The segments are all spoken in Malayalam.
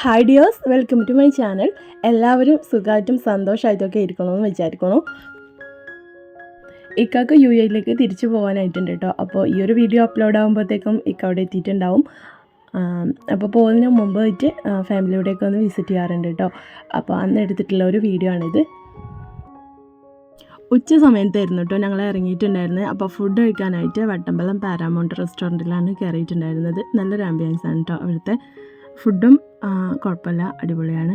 Hi dears welcome to my channel എല്ലാവരും സുഖമായിട്ടും സന്തോഷമായിട്ടൊക്കെ ഇരിക്കണമെന്ന് വിചാരിക്കണു. ഇക്കാക്ക് യു എയിലേക്ക് തിരിച്ചു പോകാനായിട്ടുണ്ട് കേട്ടോ അപ്പോൾ ഈ ഒരു വീഡിയോ അപ്ലോഡ് ആകുമ്പോഴത്തേക്കും ഇക്ക അവിടെ എത്തിയിട്ടുണ്ടാവും. അപ്പോൾ പോകുന്നതിന് മുമ്പ് വെച്ച് ഫാമിലിയോടെയൊക്കെ ഒന്ന് വിസിറ്റ് ചെയ്യാറുണ്ട് കേട്ടോ അപ്പോൾ അന്ന് എടുത്തിട്ടുള്ള ഒരു വീഡിയോ ആണിത്. ഉച്ച സമയത്തായിരുന്നു കേട്ടോ ഞങ്ങൾ ഇറങ്ങിയിട്ടുണ്ടായിരുന്നത്. അപ്പോൾ ഫുഡ് കഴിക്കാനായിട്ട് വട്ടമ്പലം പാരാമൗണ്ട് റെസ്റ്റോറന്റിലാണ് കയറിയിട്ടുണ്ടായിരുന്നത് നല്ലൊരു ആംബിയൻസ് ആണ് കേട്ടോ അവിടുത്തെ. ഫുഡും കുഴപ്പമില്ല. അടിപൊളിയാണ്.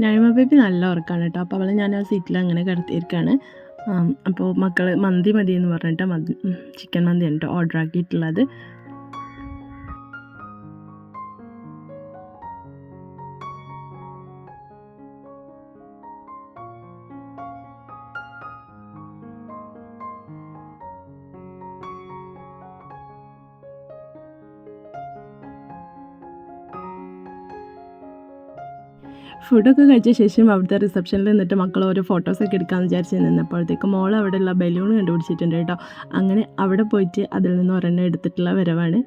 നഴിമ ബേബി നല്ല ഉറക്കാണ് കേട്ടോ. അപ്പോൾ അവളെ ഞാൻ ആ സീറ്റിൽ അങ്ങനെ കിടത്തിയിരിക്കുകയാണ് അപ്പോൾ മക്കൾ മന്തി മതി എന്ന് പറഞ്ഞിട്ട് മന്തി ചിക്കൻ മന്തിയാണ് കേട്ടോ ഓർഡർ ആക്കിയിട്ടുള്ളത്. ഫുഡൊക്കെ കഴിച്ച ശേഷം അവിടുത്തെ റിസപ്ഷനിൽ നിന്നിട്ട് മക്കൾ ഓരോ ഫോട്ടോസൊക്കെ എടുക്കാമെന്ന് വിചാരിച്ച് നിന്നപ്പോഴത്തേക്കും മോൾ അവിടെയുള്ള ബലൂൺ കണ്ടുപിടിച്ചിട്ടുണ്ട് കേട്ടോ. അങ്ങനെ അവിടെ പോയിട്ട് അതിൽ നിന്ന് ഒരെണ്ണം എടുത്തിട്ടുള്ള വരവാണ്.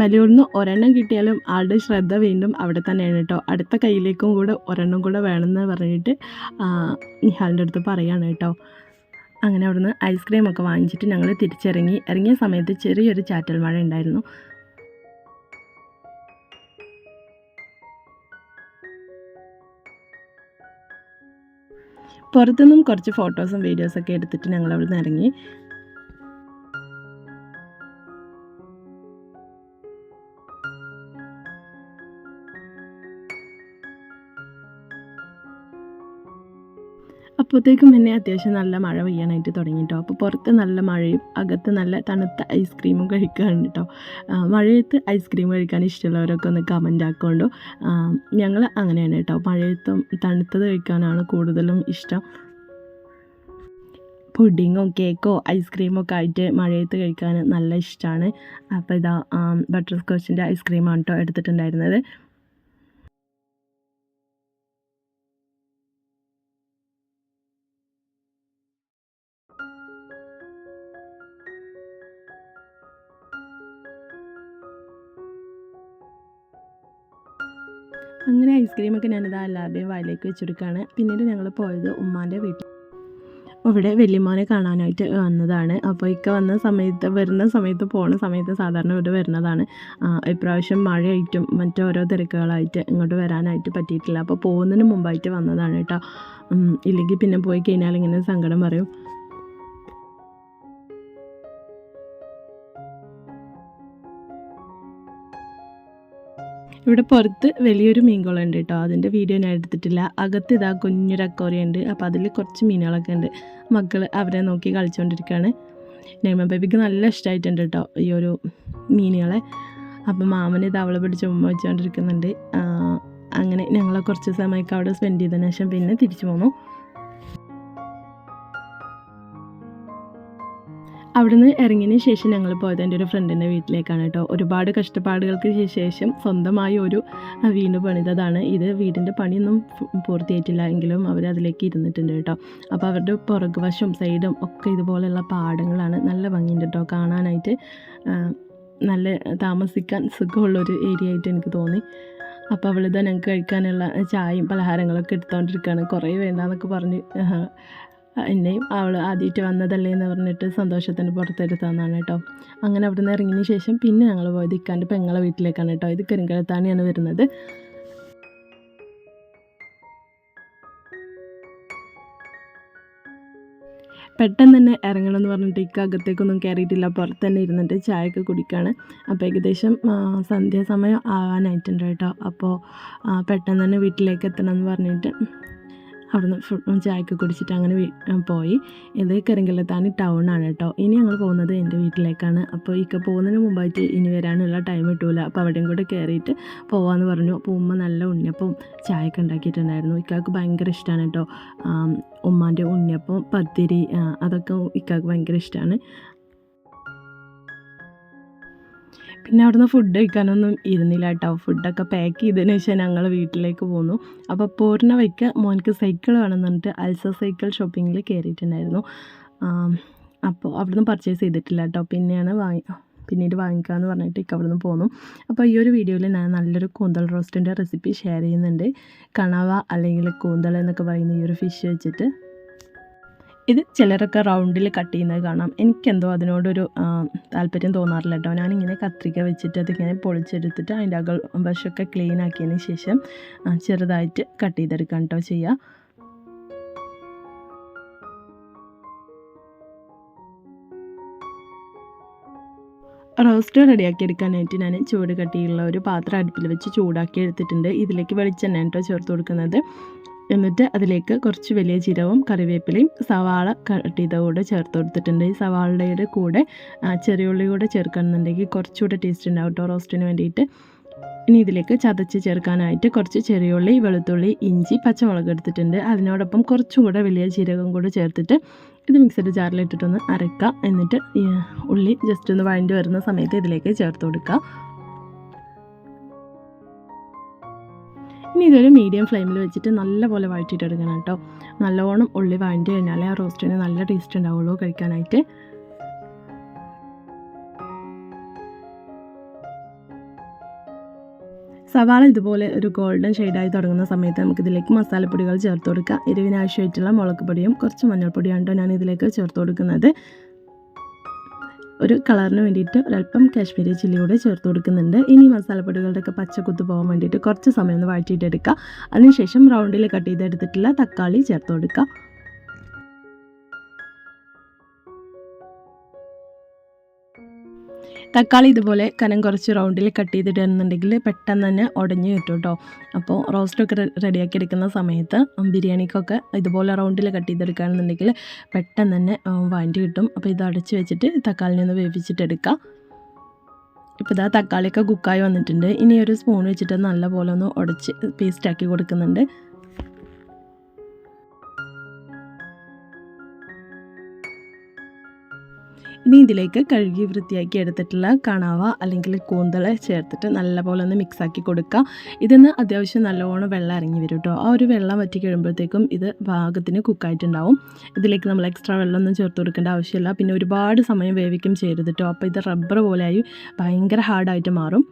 ബലൂണിന് ഒരെണ്ണം കിട്ടിയാലും ആളുടെ ശ്രദ്ധ വീണ്ടും അവിടെ തന്നെയാണ് കേട്ടോ. അടുത്ത കയ്യിലേക്കും കൂടെ ഒരെണ്ണം കൂടെ വേണമെന്ന് പറഞ്ഞിട്ട് നിഹാലിന്റെ അടുത്ത് പറയാണ് കേട്ടോ. അങ്ങനെ അവിടുന്ന് ഐസ്ക്രീം ഒക്കെ വാങ്ങിച്ചിട്ട് ഞങ്ങൾ തിരിച്ചിറങ്ങി. ഇറങ്ങിയ സമയത്ത് ചെറിയൊരു ചാറ്റൽ മഴ ഉണ്ടായിരുന്നു. പുറത്തുനിന്നും കുറച്ച് ഫോട്ടോസും വീഡിയോസൊക്കെ എടുത്തിട്ട് ഞങ്ങൾ അവിടുന്ന് ഇറങ്ങി. അപ്പോഴത്തേക്കും പിന്നെ അത്യാവശ്യം നല്ല മഴ പെയ്യാനായിട്ട് തുടങ്ങി കേട്ടോ അപ്പോൾ പുറത്ത് നല്ല മഴയും അകത്ത് നല്ല തണുത്ത ഐസ്ക്രീമും കഴിക്കുകയാണ് കേട്ടോ മഴയത്ത് ഐസ്ക്രീം കഴിക്കാൻ ഇഷ്ടമുള്ളവരൊക്കെ ഒന്ന് കമന്റ് ആക്കുകൊണ്ടു ഞങ്ങൾ അങ്ങനെയാണ് കേട്ടോ മഴയത്തും തണുത്തത് കഴിക്കാനാണ് കൂടുതലും ഇഷ്ടം. പുഡിങ്ങോ കേക്കോ ഐസ്ക്രീമോ ഒക്കെ ആയിട്ട് മഴയത്ത് കഴിക്കാൻ നല്ല ഇഷ്ടമാണ് അപ്പോൾ ഇതാ ബട്ടർ സ്കോച്ചിന്റെ ഐസ്ക്രീമാണ് കേട്ടോ എടുത്തിട്ടുണ്ടായിരുന്നത്. അങ്ങനെ ഐസ്ക്രീമൊക്കെ ഞാനിതാ എല്ലാവരുടെയും വായിലേക്ക് വെച്ചെടുക്കുകയാണ് പിന്നീട് ഞങ്ങൾ പോയത് ഉമ്മാന്റെ വീട്ടിൽ അവിടെ വല്യമ്മോനെ കാണാനായിട്ട് വന്നതാണ്. അപ്പോൾ ഇക്ക വന്ന സമയത്ത് വരുന്ന സമയത്ത് പോകുന്ന സമയത്ത് സാധാരണ ഇവിടെ വരുന്നതാണ്. ഇപ്രാവശ്യം മഴയായിട്ടും മറ്റോരോ തിരക്കുകളായിട്ട് ഇങ്ങോട്ട് വരാനായിട്ട് പറ്റിയിട്ടില്ല. അപ്പോൾ പോകുന്നതിന് മുമ്പായിട്ട് വന്നതാണ് കേട്ടോ. ഇല്ലെങ്കിൽ പിന്നെ പോയി കഴിഞ്ഞാൽ ഇങ്ങനെ സങ്കടം പറയും. ഇവിടെ പുറത്ത് വലിയൊരു മീൻകുളം ഉണ്ട് കേട്ടോ. അതിന്റെ വീഡിയോ ഞാൻ എടുത്തിട്ടില്ല. അകത്ത് ഇതാ കുഞ്ഞൊരു അക്കോറിയ ഉണ്ട്. അപ്പോൾ അതിൽ കുറച്ച് മീനുകളൊക്കെ ഉണ്ട്. മക്കൾ അവരെ നോക്കി കളിച്ചുകൊണ്ടിരിക്കുകയാണ് നെയ്മ ബേബിക്ക് നല്ല ഇഷ്ടമായിട്ടുണ്ട് കേട്ടോ ഈ ഒരു മീനുകളെ. അപ്പം മാമന് ഇത് അവളെ പിടിച്ച് ഉമ്മ വെച്ചുകൊണ്ടിരിക്കുന്നുണ്ട് അങ്ങനെ ഞങ്ങളെ കുറച്ച് സമയമൊക്കെ അവിടെ സ്പെൻഡ് ചെയ്തതിന് ശേഷം പിന്നെ തിരിച്ചു പോന്നു. അവിടുന്ന് ഇറങ്ങിയതിന് ശേഷം ഞങ്ങൾ പോയത് എന്റെ ഒരു ഫ്രണ്ടിന്റെ വീട്ടിലേക്കാണ് കേട്ടോ. ഒരുപാട് കഷ്ടപ്പാടുകൾക്ക് ശേഷം സ്വന്തമായി ഒരു വീട് പണിതതാണ്. ഇത് വീടിന്റെ പണിയൊന്നും പൂർത്തിയായിട്ടില്ല എങ്കിലും അവർ അതിലേക്ക് ഇരുന്നിട്ടുണ്ട് കേട്ടോ. അപ്പോൾ അവരുടെ പുറകുവശം സൈഡും ഒക്കെ ഇതുപോലെയുള്ള പാടങ്ങളാണ് നല്ല ഭംഗിയുണ്ട് കേട്ടോ കാണാനായിട്ട്. നല്ല താമസിക്കാൻ സുഖമുള്ളൊരു ഏരിയ ആയിട്ട് എനിക്ക് തോന്നി. അപ്പോൾ അവളിതാ ഞങ്ങൾക്ക് കഴിക്കാനുള്ള ചായയും പലഹാരങ്ങളൊക്കെ എടുത്തുകൊണ്ടിരിക്കുകയാണ് കുറേ വേണ്ടാന്നൊക്കെ പറഞ്ഞ് എന്നെയും അവൾ ആദ്യമായിട്ട് വന്നതല്ലേ എന്ന് പറഞ്ഞിട്ട് സന്തോഷത്തിന് പുറത്തെടുത്തതാണ് കേട്ടോ. അങ്ങനെ അവിടെ നിന്ന് ഇറങ്ങിയതിന് ശേഷം പിന്നെ ഞങ്ങൾ പോയത് ഇക്കാന്റെ പെങ്ങളെ വീട്ടിലേക്കാണ് കേട്ടോ. ഇത് കരിങ്കലത്താണിയാണ് വരുന്നത്. പെട്ടെന്ന് തന്നെ ഇറങ്ങണം എന്ന് പറഞ്ഞിട്ട് ഇക്ക അകത്തേക്കൊന്നും കയറിയിട്ടില്ല. പുറത്ത് തന്നെ ഇരുന്നിട്ട് ചായയൊക്കെ കുടിക്കുകയാണ് അപ്പോൾ ഏകദേശം സന്ധ്യാസമയം ആവാനായിട്ടുണ്ട് കേട്ടോ. അപ്പോൾ പെട്ടെന്ന് തന്നെ വീട്ടിലേക്ക് എത്തണം എന്ന് പറഞ്ഞിട്ട് അവിടുന്ന് ചായക്ക് കുടിച്ചിട്ട് അങ്ങനെ പോയി. ഇത് കരിങ്കല്ലത്താണി ടൗൺ ആണ് കേട്ടോ ഇനി ഞങ്ങൾ പോകുന്നത് എന്റെ വീട്ടിലേക്കാണ്. അപ്പോൾ ഇക്ക പോകുന്നതിന് മുമ്പായിട്ട് ഇനി വരാനുള്ള ടൈം കിട്ടൂല. അപ്പോൾ അവിടെയും കൂടെ കയറിയിട്ട് പോവാന്ന് പറഞ്ഞു. അപ്പോൾ ഉമ്മ നല്ല ഉണ്ണിയപ്പം ചായയൊക്കെ ഉണ്ടാക്കിയിട്ടുണ്ടായിരുന്നു. ഇക്കാക്ക് ഭയങ്കര ഇഷ്ടമാണ് കേട്ടോ ഉമ്മാന്റെ ഉണ്ണിയപ്പം പത്തിരി അതൊക്കെ ഇക്കാക്ക് ഭയങ്കര ഇഷ്ടമാണ് പിന്നെ അവിടുന്ന് ഫുഡ് കഴിക്കാനൊന്നും ഇരുന്നില്ല കേട്ടോ. ഫുഡൊക്കെ പാക്ക് ചെയ്തതിന് ശേഷം ഞങ്ങൾ വീട്ടിലേക്ക് പോന്നു. അപ്പോൾ പോരുന്ന വയ്ക്ക് മോനിക്ക് സൈക്കിൾ വേണമെന്ന് പറഞ്ഞിട്ട് അൽസ സൈക്കിൾ ഷോപ്പിങ്ങിൽ കയറിയിട്ടുണ്ടായിരുന്നു അപ്പോൾ അവിടുന്ന് പർച്ചേസ് ചെയ്തിട്ടില്ല കേട്ടോ. പിന്നെയാണ് വാങ്ങി പിന്നീട് വാങ്ങിക്കാമെന്ന് പറഞ്ഞിട്ട് ഇക്ക അവിടുന്ന് പോന്നു. അപ്പോൾ ഈ ഒരു വീഡിയോയിൽ ഞാൻ നല്ലൊരു കൂന്തൽ റോസ്റ്റിന്റെ റെസിപ്പി ഷെയർ ചെയ്യുന്നുണ്ട്. കണവ അല്ലെങ്കിൽ കൂന്തൽ എന്നൊക്കെ പറയുന്ന ഈ ഒരു ഫിഷ് വെച്ചിട്ട്. ഇത് ചിലരൊക്കെ റൗണ്ടിൽ കട്ട് ചെയ്യുന്നത് കാണാം. എനിക്കെന്തോ അതിനോടൊരു താല്പര്യം തോന്നാറില്ല കേട്ടോ. ഞാനിങ്ങനെ കത്രിക വെച്ചിട്ട് അതിങ്ങനെ പൊളിച്ചെടുത്തിട്ട് അതിന്റെ അകൾ വശമൊക്കെ ക്ലീൻ ആക്കിയതിന് ശേഷം ചെറുതായിട്ട് കട്ട് ചെയ്തെടുക്കാം കേട്ടോ ചെയ്യുക റോസ്റ്റ് റെഡിയാക്കി എടുക്കാനായിട്ട് ഞാൻ ചൂട് കട്ടിയുള്ള ഒരു പാത്രം അടുപ്പിൽ വെച്ച് ചൂടാക്കി എടുത്തിട്ടുണ്ട്. ഇതിലേക്ക് വെളിച്ചെണ്ണ കേട്ടോ ചേർത്ത് കൊടുക്കുന്നത്. എന്നിട്ട് അതിലേക്ക് കുറച്ച് വലിയ ജീരകവും കറിവേപ്പിലയും സവാള കട്ട് കൂടെ ചേർത്ത് കൊടുത്തിട്ടുണ്ട്. ഈ സവാളയുടെ കൂടെ ചെറിയുള്ളി കൂടെ ചേർക്കണമെന്നുണ്ടെങ്കിൽ കുറച്ചുകൂടെ ടേസ്റ്റ് ഉണ്ടാവും കേട്ടോ റോസ്റ്റിന് വേണ്ടിയിട്ട് ഇനി ഇതിലേക്ക് ചതച്ച് ചേർക്കാനായിട്ട് കുറച്ച് ചെറിയുള്ളി വെളുത്തുള്ളി ഇഞ്ചി പച്ചമുളക് എടുത്തിട്ടുണ്ട്. അതിനോടൊപ്പം കുറച്ചും കൂടെ വലിയ ജീരകം കൂടെ ചേർത്തിട്ട് ഇത് മിക്സഡ് ജാറിലിട്ടിട്ടൊന്ന് അരക്കുക എന്നിട്ട് ഉള്ളി ജസ്റ്റ് ഒന്ന് വഴണ്ടി വരുന്ന സമയത്ത് ഇതിലേക്ക് ചേർത്ത് കൊടുക്കുക ഇനി ഇതൊരു മീഡിയം ഫ്ലെയിമിൽ വെച്ചിട്ട് നല്ലപോലെ വഴറ്റിയിട്ടെടുക്കണം കേട്ടോ. നല്ലോണം ഉള്ളി വഴണ്ടി കഴിഞ്ഞാലേ ആ റോസ്റ്റിന് നല്ല ടേസ്റ്റ് ഉണ്ടാവുള്ളൂ കഴിക്കാനായിട്ട്. സവാള ഇതുപോലെ ഒരു ഗോൾഡൻ ഷെയ്ഡായി തുടങ്ങുന്ന സമയത്ത് നമുക്ക് ഇതിലേക്ക് മസാലപ്പൊടികൾ ചേർത്ത് കൊടുക്കുക എരിവിനാവശ്യമായിട്ടുള്ള മുളക് പൊടിയും കുറച്ച് മഞ്ഞൾപ്പൊടിയാണ് കേട്ടോ ഞാൻ ഇതിലേക്ക് ചേർത്ത് കൊടുക്കുന്നത്. ഒരു കളറിന് വേണ്ടിയിട്ട് ഒരല്പം കാശ്മീരി ചില്ലി കൂടെ ചേർത്ത് കൊടുക്കുന്നുണ്ട്. ഇനി മസാലപ്പൊടികളുടെ ഒക്കെ പച്ചക്കുത്ത് പോകാൻ വേണ്ടിയിട്ട് കുറച്ച് സമയം ഒന്ന് വഴറ്റിയിട്ടെടുക്കുക. അതിനുശേഷം റൗണ്ടിൽ കട്ട് ചെയ്തെടുത്തിട്ടുള്ള തക്കാളി ചേർത്ത് കൊടുക്കുക. തക്കാളി ഇതുപോലെ കനം കുറച്ച് റൗണ്ടിൽ കട്ട് ചെയ്തിടുന്നുണ്ടെങ്കിൽ പെട്ടെന്ന് തന്നെ ഉടഞ്ഞു കിട്ടും കേട്ടോ അപ്പോൾ റോസ്റ്റൊക്കെ റെഡിയാക്കി എടുക്കുന്ന സമയത്ത് ബിരിയാണിക്കൊക്കെ ഇതുപോലെ റൗണ്ടിൽ കട്ട് ചെയ്തെടുക്കുകയാണെന്നുണ്ടെങ്കിൽ പെട്ടെന്ന് തന്നെ വാണ്ടി കിട്ടും. അപ്പോൾ ഇത് അടച്ച് വെച്ചിട്ട് തക്കാളിനെ ഒന്ന് വേവിച്ചിട്ടെടുക്കാം ഇപ്പോൾ ഇതാ തക്കാളിയൊക്കെ കുക്കായി വന്നിട്ടുണ്ട്. ഇനി ഒരു സ്പൂൺ വെച്ചിട്ട് നല്ലപോലെ ഒന്ന് ഉടച്ച് പേസ്റ്റാക്കി കൊടുക്കുന്നുണ്ട്. ഇനി ഇതിലേക്ക് കഴുകി വൃത്തിയാക്കി എടുത്തിട്ടുള്ള കണവ അല്ലെങ്കിൽ കൂന്തൽ ചേർത്തിട്ട് നല്ലപോലെ ഒന്ന് മിക്സാക്കി കൊടുക്കുക. ഇതിന്ന് അത്യാവശ്യം നല്ലവണ്ണം വെള്ളം ഇറങ്ങി വരും കേട്ടോ ആ ഒരു വെള്ളം വറ്റി കഴിയുമ്പോഴത്തേക്കും ഇത് പാകത്തിന് കുക്കായിട്ടുണ്ടാവും ഇതിലേക്ക് നമ്മൾ എക്സ്ട്രാ വെള്ളമൊന്നും ചേർത്ത് കൊടുക്കേണ്ട ആവശ്യമില്ല. പിന്നെ ഒരുപാട് സമയം വേവിക്കും ചെയ്യരുത് അപ്പോൾ ഇത് റബ്ബർ പോലെയായി ഭയങ്കര ഹാർഡായിട്ട് മാറും.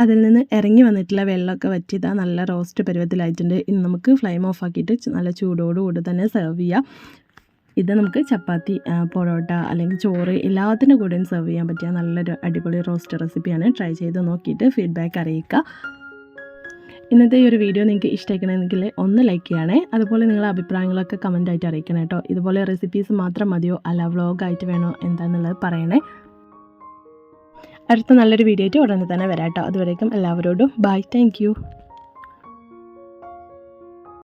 അതിൽ നിന്ന് ഇറങ്ങി വന്നിട്ടുള്ള വെള്ളമൊക്കെ വറ്റിയതാ നല്ല റോസ്റ്റ് പരുവത്തിലായിട്ടുണ്ട്. ഇനി നമുക്ക് ഫ്ലെയിം ഓഫ് ആക്കിയിട്ട് നല്ല ചൂടോടുകൂടി തന്നെ സെർവ് ചെയ്യാം. ഇത് നമുക്ക് ചപ്പാത്തി പൊറോട്ട അല്ലെങ്കിൽ ചോറ് എല്ലാത്തിന്റെ കൂടെയും സെർവ് ചെയ്യാൻ പറ്റിയ നല്ലൊരു അടിപൊളി റോസ്റ്റ് റെസിപ്പിയാണ് ട്രൈ ചെയ്ത് നോക്കിയിട്ട് ഫീഡ്ബാക്ക് അറിയിക്കുക ഇന്നത്തെ ഈ ഒരു വീഡിയോ നിങ്ങൾക്ക് ഇഷ്ടമായിക്കണമെങ്കിൽ ഒന്ന് ലൈക്ക് ചെയ്യണേ. അതുപോലെ നിങ്ങളുടെ അഭിപ്രായങ്ങളൊക്കെ കമന്റായിട്ട് അറിയിക്കണം കേട്ടോ ഇതുപോലെ റെസിപ്പീസ് മാത്രം മതിയോ? അല്ല വ്ളോഗായിട്ട് വേണോ? എന്താണെന്നുള്ളത് പറയണേ. അടുത്ത നല്ലൊരു വീഡിയോ ആയിട്ട് ഉടനെ തന്നെ വരാം കേട്ടോ. അതുവരേക്കും എല്ലാവരോടും ബൈ താങ്ക്